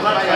Gracias.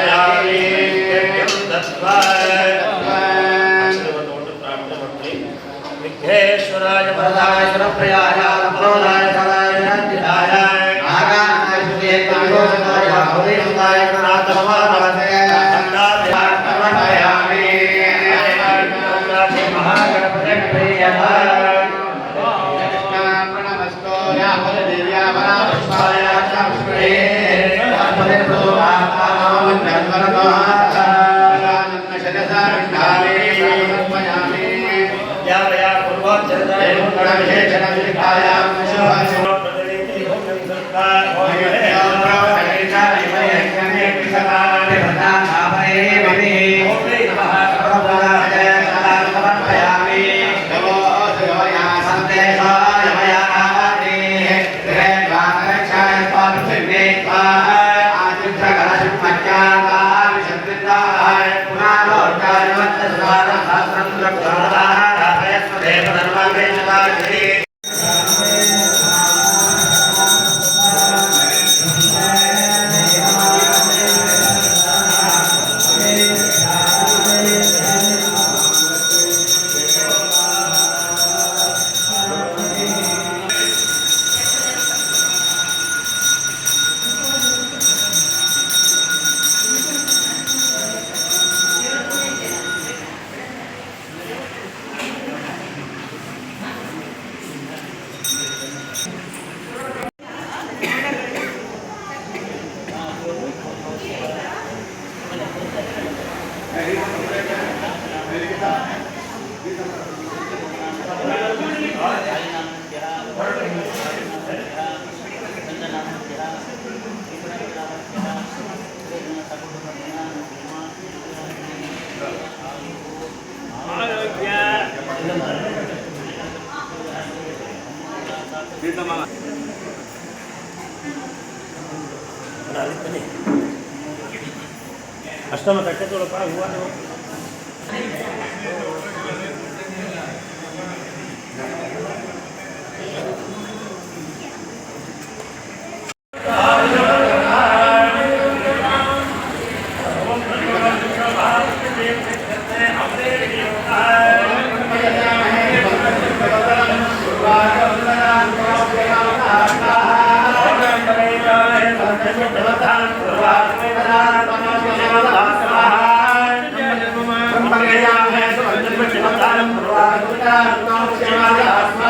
咱们大概做了八十万了。ఆత్మా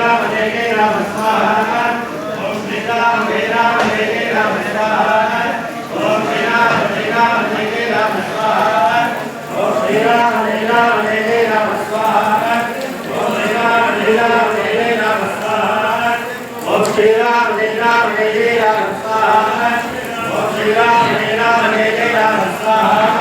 Ram जय जय राम स्वाहा ओम श्री राम जय राम जय जय राम स्वाहा ओम श्री राम जय राम जय जय राम स्वाहा ओम श्री राम जय राम जय जय राम स्वाहा ओम श्री राम जय राम जय जय राम स्वाहा ओम श्री राम जय राम जय जय राम स्वाहा ओम श्री राम जय राम जय जय राम स्वाहा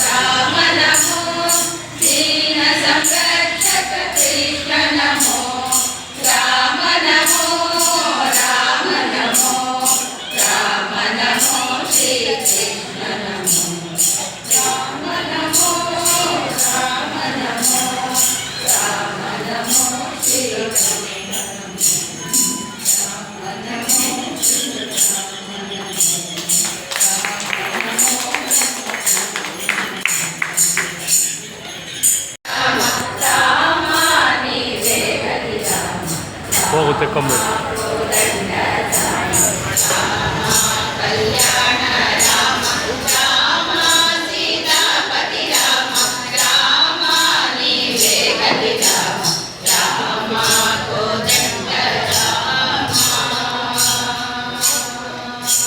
రామనమో దీన సంగ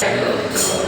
快乐的歌。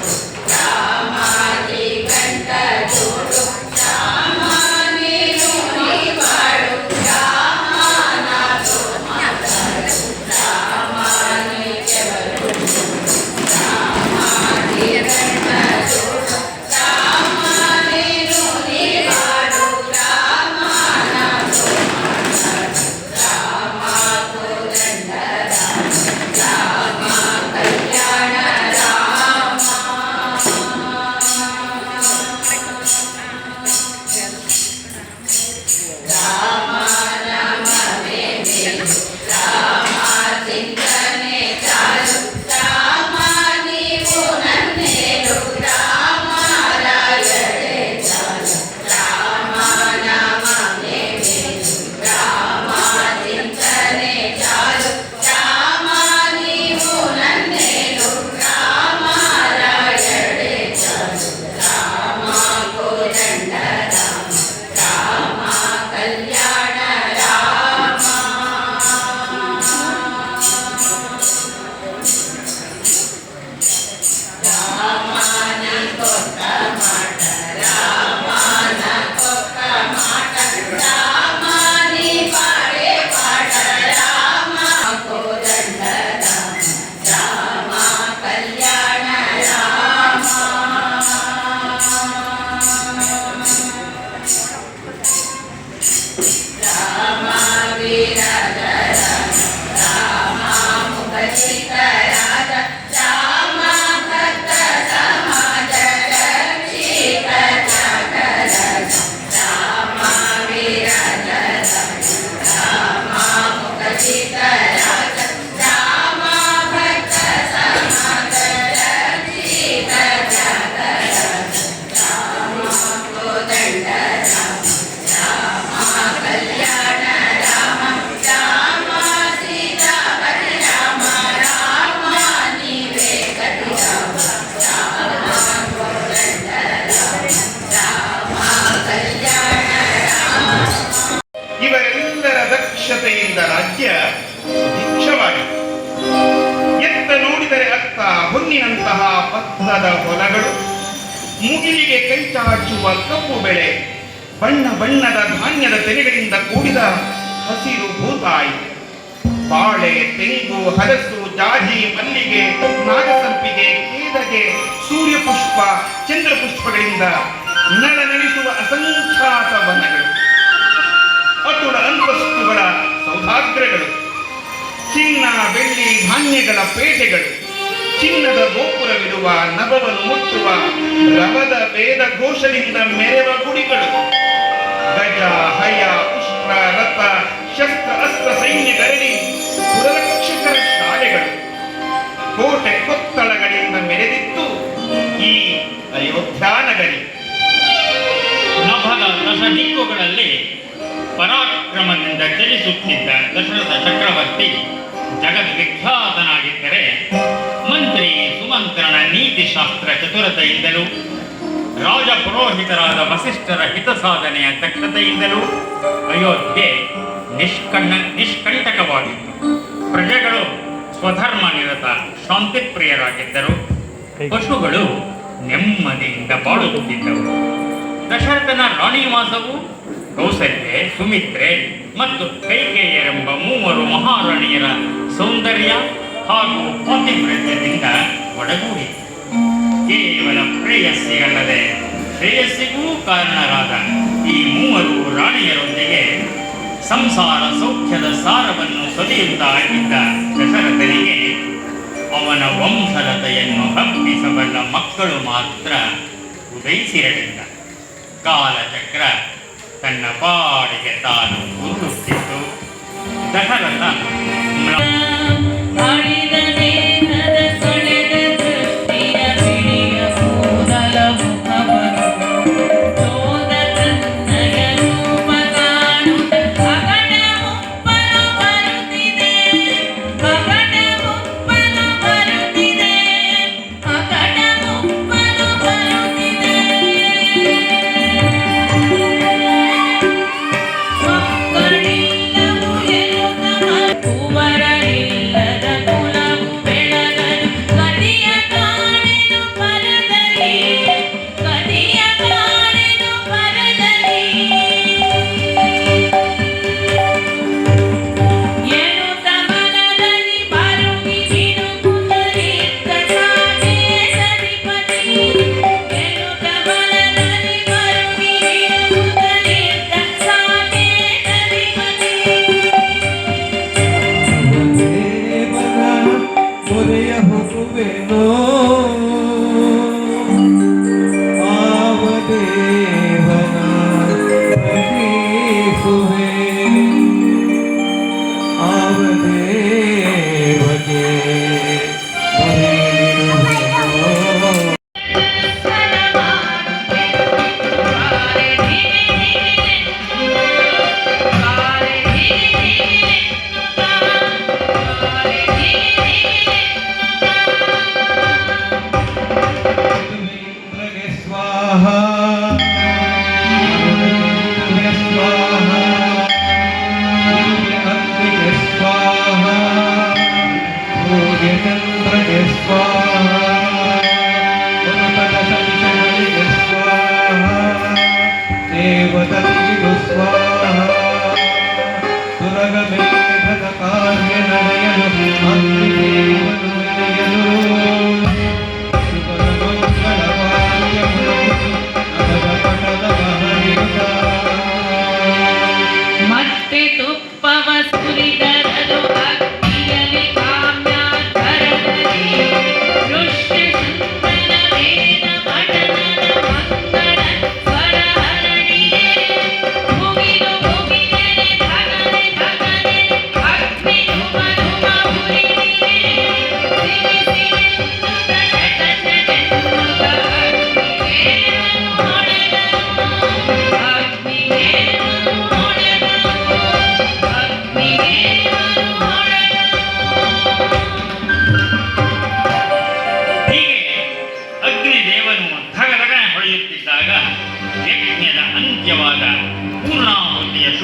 ನಾಗಸಂಪಿಗೆ ಚಂದ್ರ ಪುಷ್ಪಗಳಿಂದ ಚಂದ್ರಪುಷ್ಪಗಳಿಂದ ನಡೆಸುವ ಅಸಂಖ್ಯಾತ ವನಗಳು ಅತುಲ ಅಂತಸ್ತುಗಳ ಸೌಭಾಗ್ರಗಳು ಚಿನ್ನ, ಬೆಳ್ಳಿ, ಧಾನ್ಯಗಳ ಪೇಟೆಗಳು, ಚಿನ್ನದ ಗೋಪುರವಿರುವ ನಭವನ್ನು ಮುಟ್ಟುವ ರವದ ವೇದ ಘೋಷದಿಂದ ಮೆರೆವ ಗುಡಿಗಳು, ಗಜ, ಹಯ ಉಷ್ಟ್ರ ರಥ, ಶಸ್ತ್ರ, ಅಸ್ತ್ರ ಸೈನ್ಯ ಗರಡಿ ಪುರರಕ್ಷಕರ ಶಾಲೆಗಳು, ಕೋಟೆ ಕೊತ್ತಳಗಳಿಂದ ಮೆರೆದಿತ್ತು ಈ ಅಯೋಧ್ಯಾನಗರಿ ನಭದ ದಶ ದಿಕ್ಕುಗಳಲ್ಲಿ ಪರಾಕ್ರಮದಿಂದ ಚಲಿಸುತ್ತಿದ್ದ ದಶರಥ ಚಕ್ರವರ್ತಿ ಜಗದ್ವಿಖ್ಯಾತನಾಗಿದ್ದರೆ ಮಂತ್ರಿ ಸುಮಂತ್ರನ ನೀತಿಶಾಸ್ತ್ರ ಚತುರತೆಯಿಂದಲೂ ರಾಜ ಪುರೋಹಿತರಾದ ವಸಿಷ್ಠರ ಹಿತ ಸಾಧನೆಯ ದಕ್ಷತೆಯಿಂದಲೂ ಅಯೋಧ್ಯೆ ನಿಷ್ಕಣ್ಣ ನಿಷ್ಕಂಟಕವಾಗಿತ್ತು. ಸ್ವಧರ್ಮ ನಿರತ ಶಾಂತಿಪ್ರಿಯರಾಗಿದ್ದರು ಪಶುಗಳು ನೆಮ್ಮದಿಯಿಂದ ಬಾಳುತ್ತಿದ್ದವು ದಶರಥನ ರಾಣಿವಾಸವು ಕೌಸಲ್ಯೆ, ಸುಮಿತ್ರೆ ಮತ್ತು ಕೈಕೇಯರೆಂಬ ಮೂವರು ಮಹಾರಾಣಿಯರ ಸೌಂದರ್ಯ ಹಾಗೂ ಪಾತಿವ್ರತ್ಯದಿಂದ ಒಡಗೂಡಿತು. ಕೇವಲ ಪ್ರೇಯಸ್ಸಿಗಲ್ಲದೆ ಶ್ರೇಯಸ್ಸಿಗೂ ಕಾರಣರಾದ ಈ ಮೂವರು ರಾಣಿಯರೊಂದಿಗೆ ಸಂಸಾರ ಸೌಖ್ಯದ ಸಾರವನ್ನು ಸೊದೆಯುತ್ತಾ ಇದ್ದ ದಶರಥನಿಗೆ ಅವನ ವಂಶಲತೆಯನ್ನು ಹಬ್ಬಿಸಬಲ್ಲ ಮಕ್ಕಳು ಮಾತ್ರ ಉದಯಿಸಿರಲಿಲ್ಲ ಕಾಲಚಕ್ರ ತನ್ನ ಪಾಡಿಗೆ ತಾನು ಉರುಳುತ್ತಿತ್ತು ದಶರಥ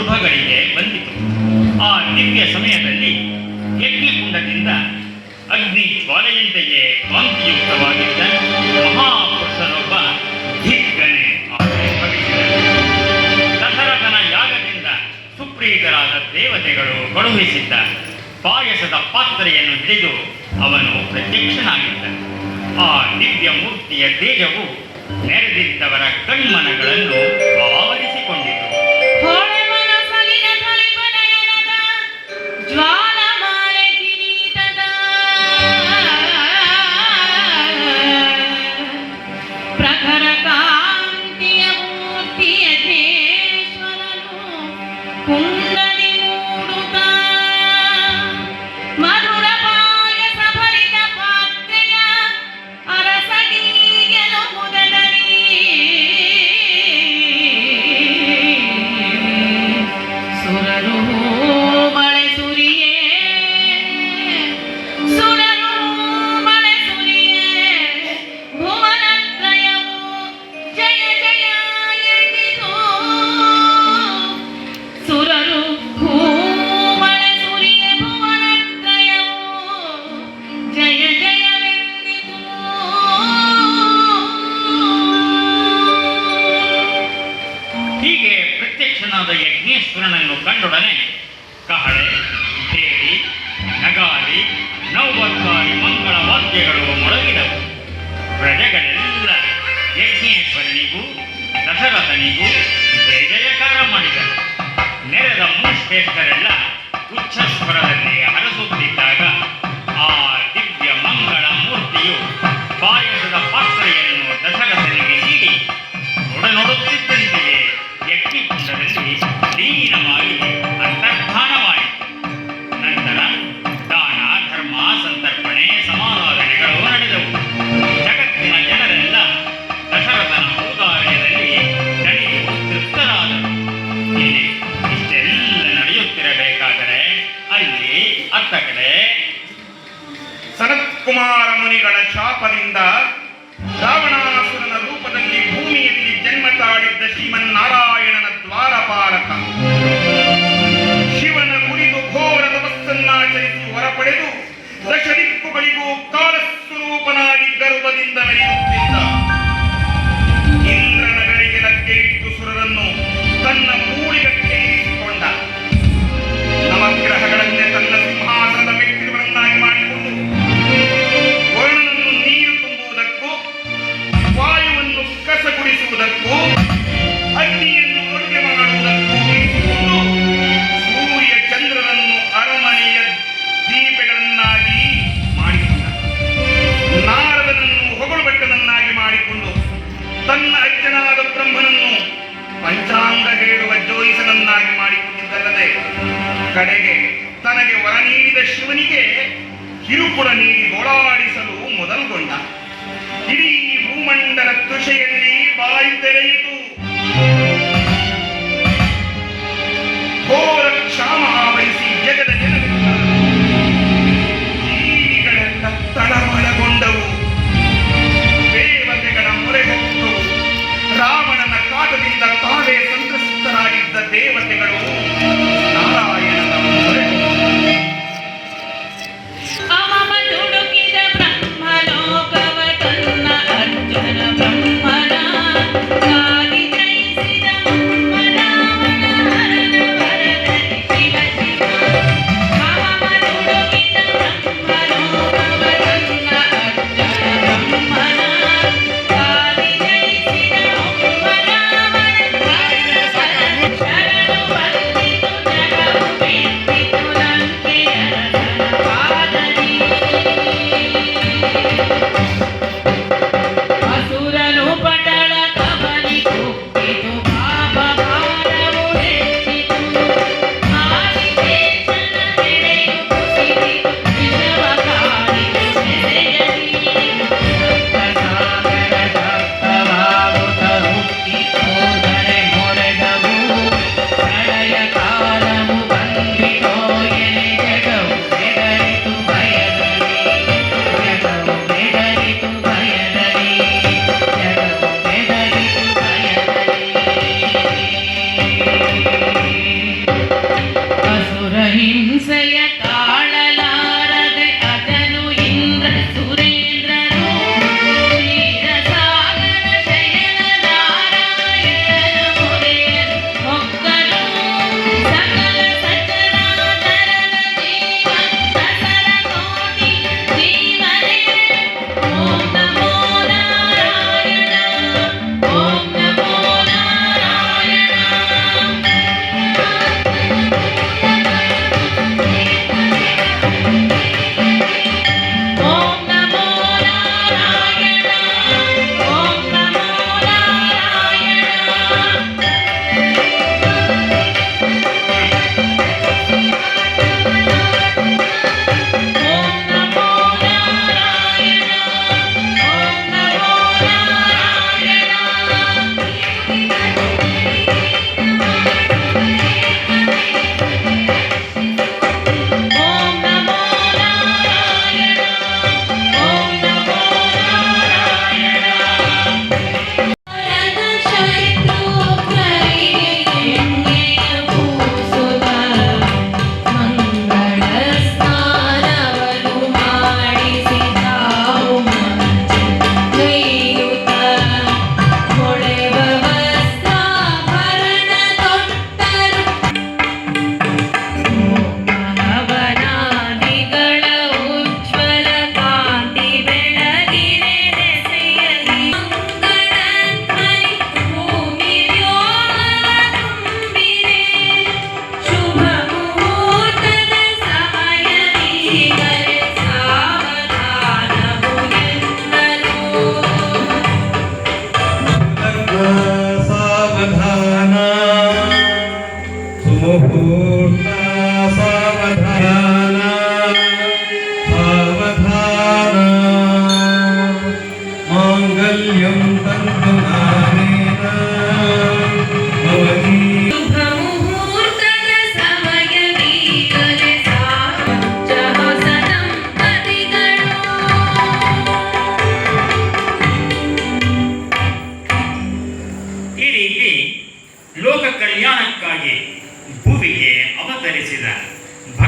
ಶುಭಗಳಿಗೆ ಬಂದಿತು. ಆ ದಿವ್ಯ ಸಮಯದಲ್ಲಿ ಯಜ್ಞಕುಂಡದಿಂದ ಅಗ್ನಿ ಜ್ವಾಲೆಯಂತೆಯೇ ಕಾಂತಿಯುಕ್ತವಾಗಿದ್ದ ಮಹಾಪುರುಷನೊಬ್ಬ ಧಿಗ್ಗನೆ ದಶರಥನ ಯಾಗದಿಂದ ಸುಪ್ರೀತರಾದ ದೇವತೆಗಳು ಕಳುಹಿಸಿದ್ದ ಪಾಯಸದ ಪಾತ್ರೆಯನ್ನು ಹಿಡಿದು ಅವನು ಪ್ರತ್ಯಕ್ಷನಾಗಿದ್ದ. ಆ ದಿವ್ಯ ಮೂರ್ತಿಯ ತೇಜವು ನೆರೆದಿದ್ದವರ ಕಣ್ಮನಗಳನ್ನು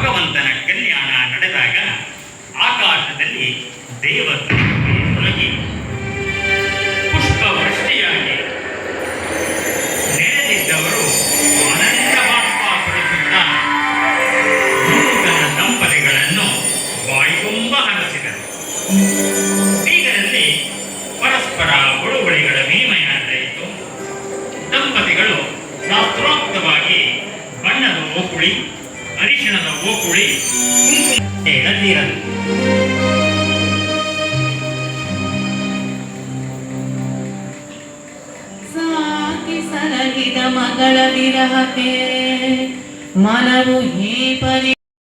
ಭಗವಂತನ ಕಲ್ಯಾಣ ನಡೆದಾಗ ಆಕಾಶದಲ್ಲಿ ದೇವತೆ